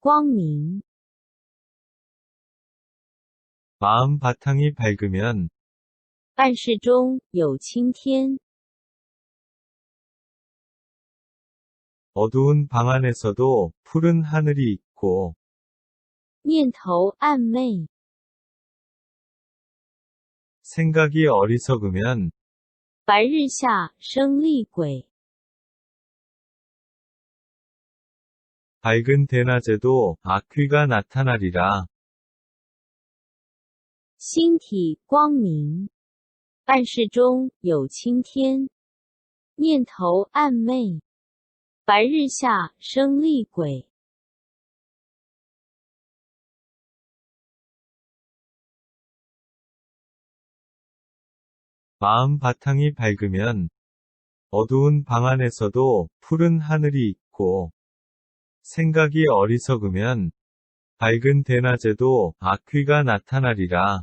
光明， 마음 바탕이 밝으면 暗室中有青天， 어두운 방 안에서도 푸른 하늘이 있고 念头暗昧， 생각이 어리석으면 白日下生厉鬼， 밝은 대낮에도 악귀가 나타나리라. 星体光明，暗室中有青天，念头暗昧，白日下生厉鬼， 마음 바탕이 밝으면 어두운 방 안에서도 푸른 하늘이 있고 생각이 어리석으면 밝은 대낮에도 악귀가 나타나리라.